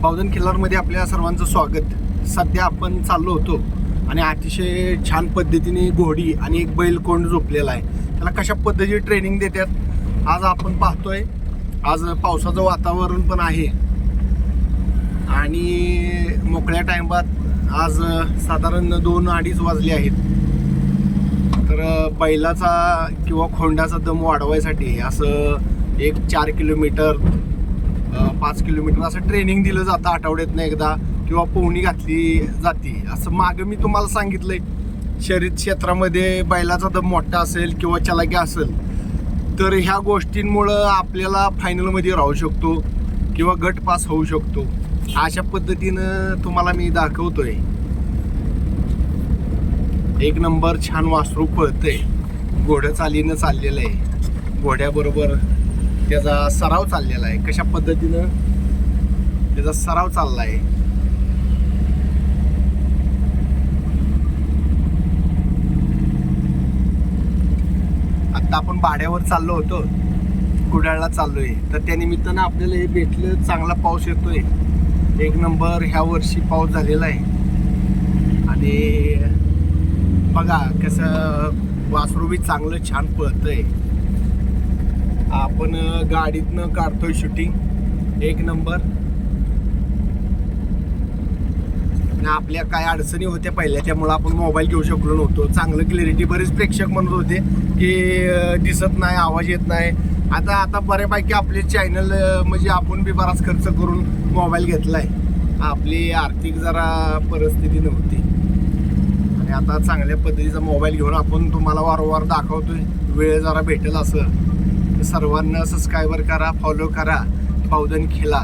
बावधन खिल्लारमध्ये आपल्या सर्वांचं स्वागत. सध्या आपण चाललो होतो आणि अतिशय छान पद्धतीने घोडी आणि एक बैल कोंड झोपलेला आहे. त्याला कशा पद्धतीची ट्रेनिंग देतात आज आपण पाहतोय. आज पावसाचं वातावरण पण आहे. आणि मोकळ्या टायमात आज साधारण दोन अडीच वाजले आहेत. तर बैलाचा किंवा खोंडाचा दम वाढवायसाठी असं एक चार किलोमीटर पाच किलोमीटर. असं ट्रेनिंग दिलं जातं आठवड्यातनं एकदा किंवा पोहणी घातली जाते. असं मागं मी तुम्हाला सांगितलंय शरीर क्षेत्रामध्ये बैलाचा दम मोठा असेल किंवा चलाकी असेल तर ह्या गोष्टींमुळं आपल्याला फायनलमध्ये राहू शकतो किंवा गट पास होऊ शकतो. अशा पद्धतीनं तुम्हाला मी दाखवतोय. एक नंबर छान वासरू पळतंय. घोडं चालीनं चाललेलं आहे. घोड्याबरोबर त्याचा सराव चाललेला आहे. कशा पद्धतीनं त्याचा सराव चालला आहे. आता आपण भाड्यावर चाललो होतो. कुडाळला चाललोय. तर त्या निमित्तानं आपल्याला हे भेटलं चांगला पाऊस येतोय. एक नंबर ह्या वर्षी पाऊस झालेला आहे. आणि बघा कसं वासरू बी चांगलं छान पळतंय. आपण गाडीतनं काढतोय शूटिंग एक नंबर आणि आपल्या काय अडचणी होत्या पहिल्या त्यामुळे आपण मोबाईल घेऊ शकलो नव्हतो. चांगलं क्लॅरिटी बरेच प्रेक्षक म्हणत होते की दिसत नाही आवाज येत नाही. आता आता बऱ्यापैकी आपले चॅनल म्हणजे आपण बी बराच खर्च करून मोबाईल घेतला आहे आपली आर्थिक जरा परिस्थिती नव्हती. आणि आता चांगल्या पद्धतीचा मोबाईल घेऊन आपण तुम्हाला वारंवार दाखवतोय. वेळ जरा भेटेल असं. सर्वांना सबस्क्रायबर करा फॉलो करा. पावदन खिला